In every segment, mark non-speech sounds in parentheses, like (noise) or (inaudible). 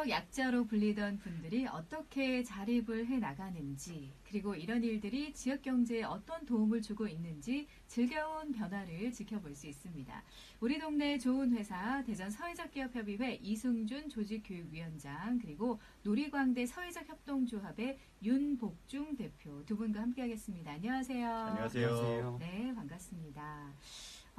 사회적 약자로 불리던 분들이 어떻게 자립을 해 나가는지, 그리고 이런 일들이 지역 경제에 어떤 도움을 주고 있는지 즐거운 변화를 지켜볼 수 있습니다. 우리 동네 좋은 회사 대전 사회적 기업협의회 이승준 조직교육위원장 그리고 놀이광대 사회적 협동조합의 윤복중 대표 두 분과 함께하겠습니다. 안녕하세요. 안녕하세요. 네, 반갑습니다.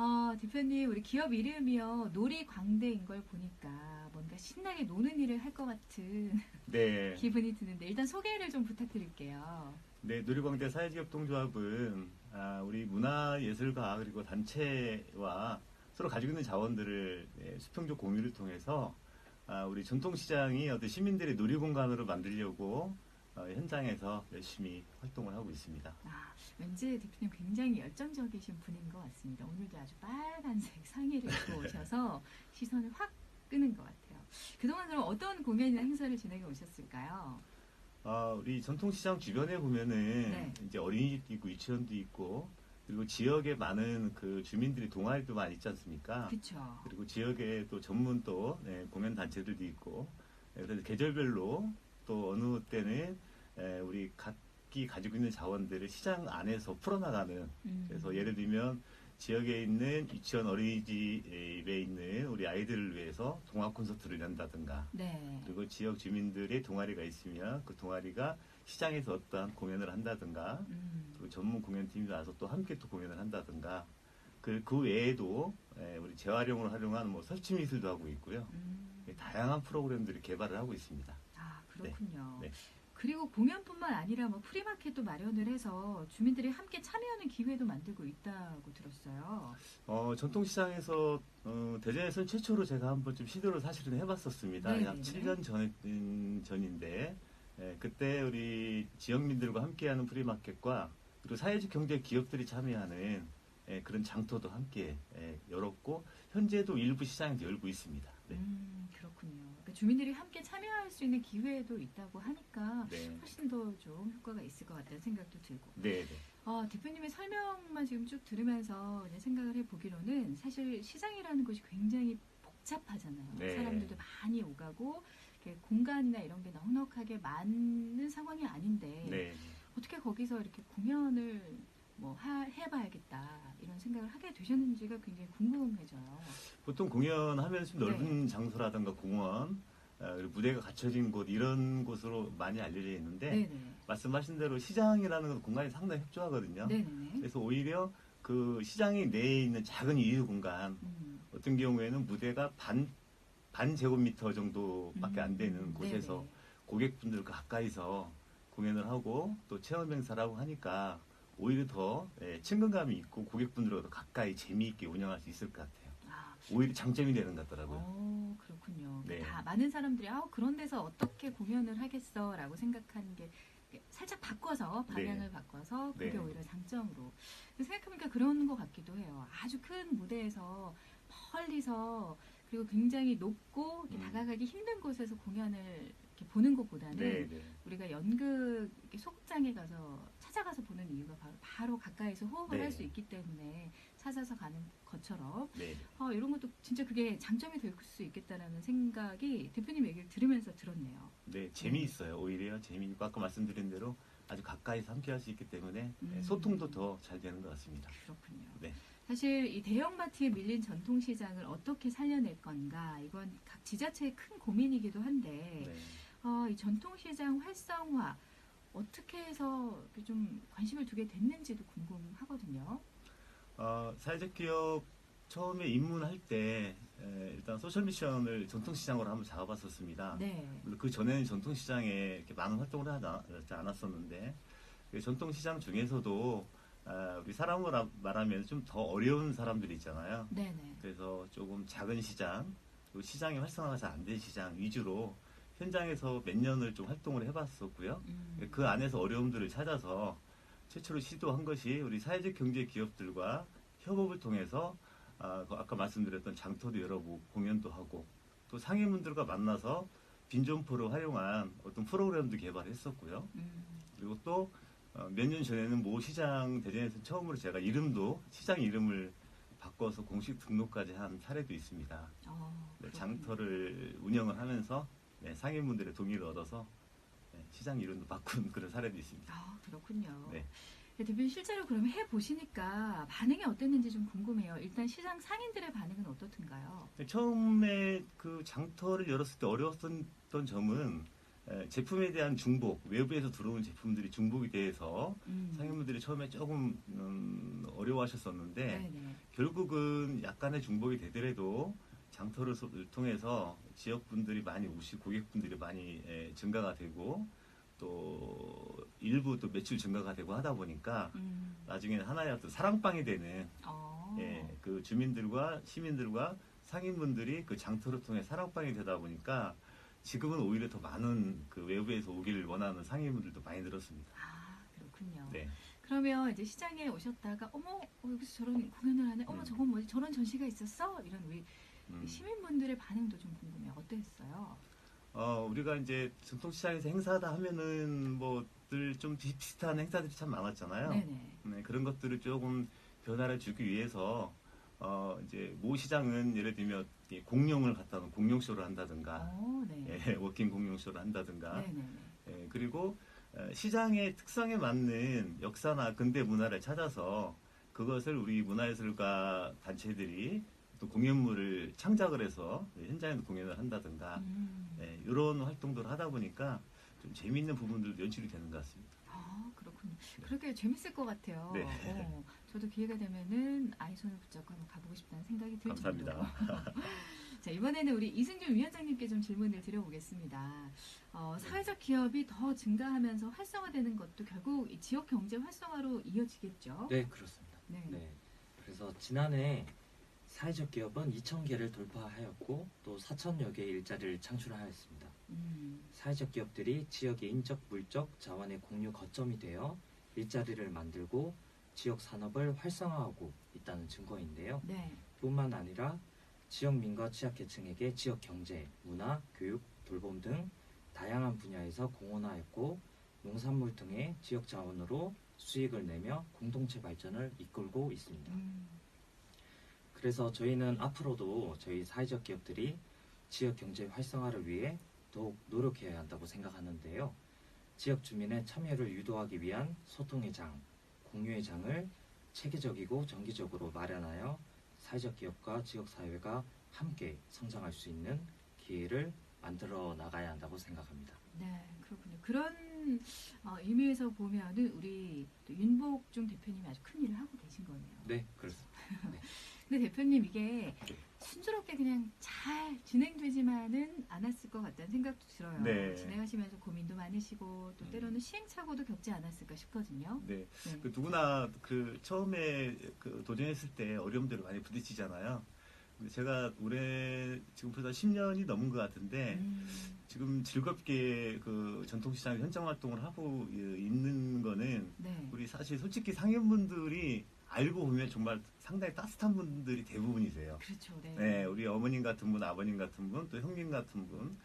어, 대표님, 우리 기업 이름이요, 놀이광대인 걸 보니까 뭔가 신나게 노는 일을 할 것 같은 네. (laughs) 기분이 드는데, 일단 소개를 좀 부탁드릴게요. 네, 누리광대 사회지역동조합은 아, 우리 문화예술가 그리고 단체와 서로 가지고 있는 자원들을 예, 수평적 공유를 통해서 아, 우리 전통시장이 어떤 시민들의 놀이공간으로 만들려고 어, 현장에서 열심히 활동을 하고 있습니다. 아, 왠지 대표님 굉장히 열정적이신 분인 것 같습니다. 오늘도 아주 빨간색 상의를 입고 (laughs) 오셔서 시선을 확 끄는 것 같아요. 그동안 그럼 어떤 공연이나 행사를 진행해 오셨을까요? 아, 우리 전통시장 주변에 보면은 네. 이제 어린이집도 있고 유치원도 있고 그리고 지역에 많은 그 주민들이 동아리도 많이 있지 않습니까? 그쵸. 그리고 지역에 또 전문 또 네, 공연 단체들도 있고 네, 그래서 계절별로 또 어느 때는 에, 우리 각기 가지고 있는 자원들을 시장 안에서 풀어나가는 음. 그래서 예를 들면 지역에 있는 유치원 어린이집에 있는 우리 아이들을 위해서 동화 콘서트를 연다든가 네. 그리고 지역 주민들의 동아리가 있으면 그 동아리가 시장에서 어떠한 공연을 한다든가 음. 그 전문 공연팀이 와서 또 함께 또 공연을 한다든가 그, 그 외에도 에, 우리 재활용을 활용한 뭐 설치 미술도 하고 있고요. 음. 다양한 프로그램들을 개발을 하고 있습니다. 아, 그렇군요. 네. 그리고 공연뿐만 아니라 뭐 프리마켓도 마련을 해서 주민들이 함께 참여하는 기회도 만들고 있다고 들었어요. 어, 전통시장에서 어, 대전에서는 최초로 제가 한번 좀 시도를 사실은 해봤었습니다. 네네네. 약 7년 전, 음, 전인데 에, 그때 우리 지역민들과 함께하는 프리마켓과 그리고 사회적 경제 기업들이 참여하는 에, 그런 장터도 함께 에, 열었고 현재도 일부 시장에서 열고 있습니다. 네. 음, 그렇군요. 그러니까 주민들이 함께 참여할 수 있는 기회도 있다고 하니까 네. 훨씬 더 좀 효과가 있을 것 같다는 생각도 들고. 네, 네. 아, 대표님의 설명만 지금 쭉 들으면서 생각을 해보기로는 사실 시장이라는 곳이 굉장히 복잡하잖아요. 네. 사람들도 많이 오가고 공간이나 이런 게 넉넉하게 많은 상황이 아닌데 네. 어떻게 거기서 이렇게 공연을 뭐 하- 해봐야겠다 이런 생각을 하게 되셨는지가 굉장히 궁금해져요. 보통 공연하면 좀 넓은 장소라든가 공원, 어, 그리고 무대가 갖춰진 곳 이런 곳으로 많이 알려져 있는데 네네. 말씀하신 대로 시장이라는 건 공간이 상당히 협조하거든요. 네네네. 그래서 오히려 그 시장이 내에 있는 작은 이유 공간 음, 어떤 경우에는 무대가 반, 반 제곱미터 정도밖에 안 되는 음, 곳에서 네네. 고객분들과 가까이서 공연을 하고 또 체험 행사를 하고 하니까 오히려 더 예, 친근감이 있고 고객분들과 더 가까이 재미있게 운영할 수 있을 것 같아요. 아, 오히려 장점이 되는 것 같더라고요. 어, 그렇군요. 네. 다 많은 사람들이 아 그런 데서 어떻게 공연을 하겠어라고 생각하는 게 살짝 바꿔서 방향을 네. 바꿔서 그게 네. 오히려 장점으로 생각해보니까 그런 것 같기도 해요. 아주 큰 무대에서 멀리서 그리고 굉장히 높고 음. 다가가기 힘든 곳에서 공연을 보는 것보다는 네, 네. 우리가 연극 소극장에 가서 찾아가서 보는 이유가 바로, 바로 가까이서 호흡을 네. 할수 있기 때문에 찾아서 가는 것처럼 네. 아, 이런 것도 진짜 그게 장점이 될 수 있겠다라는 생각이 대표님 얘기를 들으면서 들었네요. 네, 재미있어요. 오히려 재미있고 아까 말씀드린 대로 아주 가까이서 함께 할 수 있기 때문에 음. 네, 소통도 더 잘 되는 것 같습니다. 그렇군요. 네. 사실 이 대형 마트에 밀린 전통 시장을 어떻게 살려낼 건가 이건 각 지자체의 큰 고민이기도 한데 네. 어, 이 전통 시장 활성화 어떻게 해서 좀 관심을 두게 됐는지도 궁금하거든요. 어, 사회적 기업 처음에 입문할 때 에, 일단 소셜 미션을 전통 시장으로 한번 잡아봤었습니다. 네. 물론 그 전에는 전통 시장에 이렇게 많은 활동을 하지 않- 않았었는데 그 전통 시장 중에서도 아, 우리 사람으로 라- 말하면 좀 더 어려운 사람들이 있잖아요. 네네. 그래서 조금 작은 시장, 시장이 활성화가 잘 안 된 시장 위주로 현장에서 몇 년을 좀 활동을 해봤었고요. 음. 그 안에서 어려움들을 찾아서 최초로 시도한 것이 우리 사회적 경제 기업들과 협업을 통해서 아, 그 아까 말씀드렸던 장터도 열어보고 공연도 하고 또 상인분들과 만나서 빈점포를 활용한 어떤 프로그램도 개발했었고요. 음. 그리고 또 몇 년 전에는 모 시장 대전에서 처음으로 제가 이름도 시장 이름을 바꿔서 공식 등록까지 한 사례도 있습니다. 어, 네. 장터를 운영을 하면서 네, 상인분들의 동의를 얻어서 네, 시장 이름도 바꾼 (laughs) 그런 사례도 있습니다. 아, 그렇군요. 네. 네, 대표님 실제로 그럼 해 보시니까 반응이 어땠는지 좀 궁금해요. 일단 시장 상인들의 반응은 어떻든가요? 처음에 그 장터를 열었을 때 어려웠던 점은 에, 제품에 대한 중복, 외부에서 들어온 제품들이 중복이 돼서 음. 상인분들이 처음에 조금 음, 어려워하셨었는데 네네. 결국은 약간의 중복이 되더라도 장터를 소- 통해서 지역분들이 많이 오시고 고객분들이 많이 에, 증가가 되고 또 일부 또 매출 증가가 되고 하다 보니까 음. 나중에는 하나의 어떤 사랑방이 되는 어. 예, 그 주민들과 시민들과 상인분들이 그 장터를 통해 사랑방이 되다 보니까 지금은 오히려 더 많은 그 외부에서 오기를 원하는 상인분들도 많이 늘었습니다. 아, 그렇군요. 네. 그러면 이제 시장에 오셨다가 어머 어, 여기서 저런 공연을 하네. 어머 음. 저건 뭐지? 저런 전시가 있었어? 이런 우리 음. 시민분들의 반응도 좀 궁금해요. 어땠어요? 어, 우리가 이제 전통시장에서 행사하다 하면은 뭐들 좀 비슷비슷한 행사들이 참 많았잖아요. 네네. 네, 그런 것들을 조금 변화를 주기 위해서 어, 이제 모 시장은 예를 들면 이 공룡을 갖다 놓은 공룡쇼를 한다든가 어, 네. 예, 워킹 공룡쇼를 한다든가. 예, 그리고 어, 시장의 특성에 맞는 역사나 근대 문화를 찾아서 그것을 우리 문화예술가 단체들이 또 공연물을 창작을 해서 현장에서 공연을 한다든가 음. 예, 이런 활동들을 하다 보니까 좀 재미있는 부분들도 연출이 되는 것 같습니다. 아, 그렇군요. 그렇게 재밌을 것 같아요. 네. 어, 저도 기회가 되면은 아이 손을 붙잡고 한번 가보고 싶다는 생각이 들 감사합니다. 정도로. (laughs) 자, 이번에는 우리 이승준 위원장님께 좀 질문을 드려보겠습니다. 어, 사회적 기업이 더 증가하면서 활성화되는 것도 결국 이 지역 경제 활성화로 이어지겠죠? 네, 그렇습니다. 네. 네. 그래서 지난해 사회적 기업은 2,000개를 돌파하였고 또 4천여 개의 일자리를 창출하였습니다. 음, 사회적 기업들이 지역의 인적, 물적, 자원의 공유 거점이 되어 일자리를 만들고 지역 산업을 활성화하고 있다는 증거인데요. 네. 뿐만 아니라 지역 민과 취약계층에게 지역 경제, 문화, 교육, 돌봄 등 다양한 분야에서 공헌하였고 농산물 등의 지역 자원으로 수익을 내며 공동체 발전을 이끌고 있습니다. 음, 그래서 저희는 앞으로도 저희 사회적 기업들이 지역 경제 활성화를 위해 더욱 노력해야 한다고 생각하는데요. 지역 주민의 참여를 유도하기 위한 소통의 장, 공유의 장을 체계적이고 정기적으로 마련하여 사회적 기업과 지역 사회가 함께 성장할 수 있는 기회를 만들어 나가야 한다고 생각합니다. 네, 그렇군요. 그런 어, 의미에서 보면은 우리 또 윤복중 대표님이 아주 큰 일을 하고 거네요. 대표님 이게 순조롭게 그냥 잘 진행되지만은 않았을 것 같다는 생각도 들어요. 네. 진행하시면서 고민도 많으시고 또 음. 때로는 시행착오도 겪지 않았을까 싶거든요. 네. 네. 그 누구나 그 처음에 그 도전했을 때 어려움들을 많이 부딪히잖아요. 제가 올해 지금 벌써 10년이 넘은 것 같은데 음, 지금 즐겁게 그 전통시장 현장 활동을 하고 있는 거는 네. 우리 사실 솔직히 상인분들이 알고 보면 정말 상당히 따뜻한 분들이 대부분이세요. 그렇죠. 네. 네, 우리 어머님 같은 분, 아버님 같은 분, 또 형님 같은 분.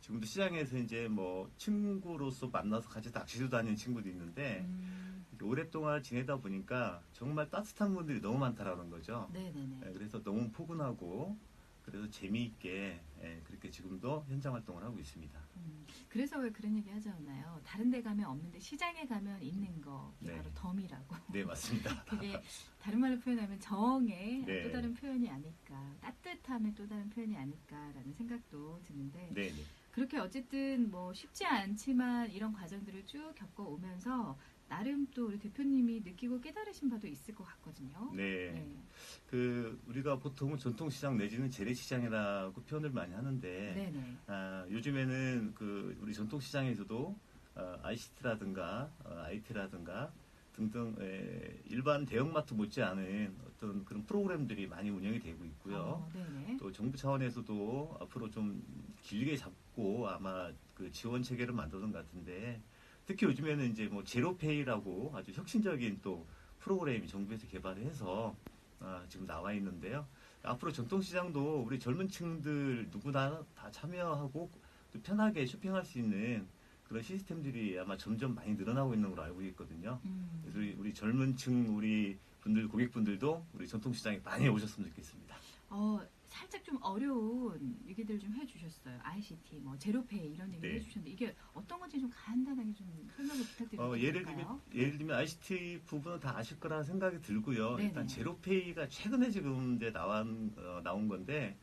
지금도 시장에서 이제 뭐 친구로서 만나서 같이 낚시도 다니는 친구도 있는데 음, 오랫동안 지내다 보니까 정말 따뜻한 분들이 너무 많다라는 거죠. 네네네. 예, 그래서 너무 포근하고 그래서 재미있게 예, 그렇게 지금도 현장 활동을 하고 있습니다. 음, 그래서 왜 그런 얘기 하지 않나요? 다른 데 가면 없는데 시장에 가면 있는 거. 이게 네. 바로 덤이라고. 네, 맞습니다. (laughs) 그게 다른 말로 표현하면 정의 네. 또 다른 표현이 아닐까, 따뜻함의 또 다른 표현이 아닐까라는 생각도 드는데 네, 네. 그렇게 어쨌든 뭐 쉽지 않지만 이런 과정들을 쭉 겪어오면서 나름 또 우리 대표님이 느끼고 깨달으신 바도 있을 것 같거든요. 네. 네. 그 우리가 보통은 전통시장 내지는 재래시장이라고 표현을 많이 하는데 네네. 아, 요즘에는 그 우리 전통시장에서도 어, ICT라든가 어, IT라든가 등등 에, 일반 대형마트 못지않은 어떤 그런 프로그램들이 많이 운영이 되고 있고요. 어, 네네. 또 정부 차원에서도 앞으로 좀 길게 잡고 아마 그 지원 체계를 만드는 것 같은데 특히 요즘에는 이제 뭐 제로페이라고 아주 혁신적인 또 프로그램이 정부에서 개발해서 아, 지금 나와 있는데요. 앞으로 전통시장도 우리 젊은 층들 누구나 다 참여하고 또 편하게 쇼핑할 수 있는 그런 시스템들이 아마 점점 많이 늘어나고 있는 걸로 알고 있거든요. 음. 그래서 우리, 우리 젊은 층 우리 분들 고객분들도 우리 전통시장에 많이 오셨으면 좋겠습니다. 어, 살짝 좀 어려운 얘기들 좀 해주셨어요. ICT, 뭐 제로페이 이런 얘기 네. 해주셨는데 이게 어떤 건지 좀 간단하게 좀 설명을 부탁드릴게요. 어, 예를 들면 예를 들면 ICT 부분은 다 아실 거라 생각이 들고요. 네네. 일단 제로페이가 최근에 지금 이제 나온 어, 나온 건데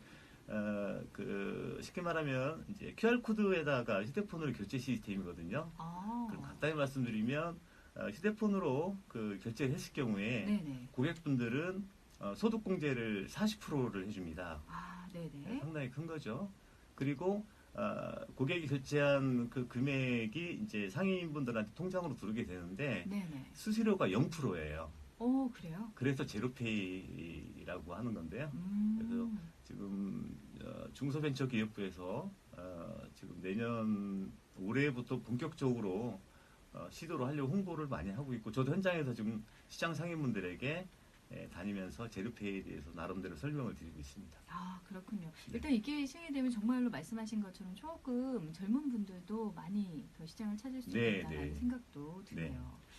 어, 그 쉽게 말하면 이제 QR 코드에다가 휴대폰으로 결제 시스템이거든요. 아, 그럼 간단히 말씀드리면 어, 휴대폰으로 그 결제를 했을 경우에 네네. 고객분들은 어, 소득공제를 40%를 해줍니다. 아, 네, 네네. 상당히 큰 거죠. 그리고 어, 고객이 결제한 그 금액이 이제 상인분들한테 통장으로 들어오게 되는데 네네. 수수료가 0%예요. 오, 그래요? 그래서 제로페이라고 하는 건데요. 음. 지금 어, 중소벤처기업부에서 어, 지금 내년 올해부터 본격적으로 어, 시도를 하려고 홍보를 많이 하고 있고 저도 현장에서 지금 시장 상인분들에게 예, 다니면서 제로페이에 대해서 나름대로 설명을 드리고 있습니다. 아, 그렇군요. 네. 일단 이게 시행이 되면 정말로 말씀하신 것처럼 조금 젊은 분들도 많이 더 시장을 찾을 수 네, 있다는 네. 생각도 드네요. 네.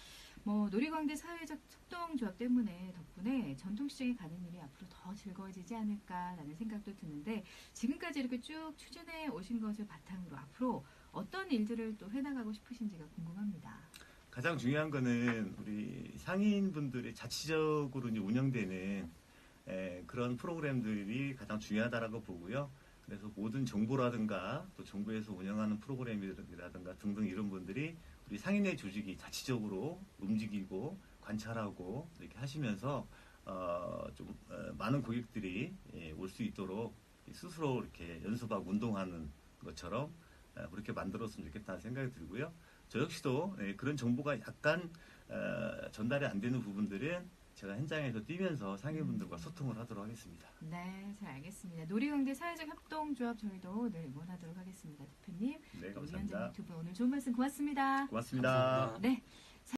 뭐 놀이광대 사회적 협동 조합 때문에 덕분에 전통시장에 가는 일이 앞으로 더 즐거워지지 않을까라는 생각도 드는데 지금까지 이렇게 쭉 추진해 오신 것을 바탕으로 앞으로 어떤 일들을 또 해나가고 싶으신지가 궁금합니다. 가장 중요한 거는 우리 상인분들이 자치적으로 이제 운영되는 에, 그런 프로그램들이 가장 중요하다라고 보고요. 그래서 모든 정보라든가 또 정부에서 운영하는 프로그램이라든가 등등 이런 분들이 우리 상인의 조직이 자치적으로 움직이고 관찰하고 이렇게 하시면서 어, 좀 어, 많은 고객들이 예, 올수 있도록 스스로 이렇게 연습하고 운동하는 것처럼 어, 그렇게 만들었으면 좋겠다는 생각이 들고요. 저 역시도 예, 그런 정보가 약간 어, 전달이 안 되는 부분들은 제가 현장에서 뛰면서 상인분들과 소통을 하도록 하겠습니다. 네, 잘 알겠습니다. 놀이광대 사회적 협동조합 저희도 늘 응원하도록 하겠습니다. 대표님, 네, 또 감사합니다. 위원장님 두 분 오늘 좋은 말씀 고맙습니다. 고맙습니다. 감사합니다. 네,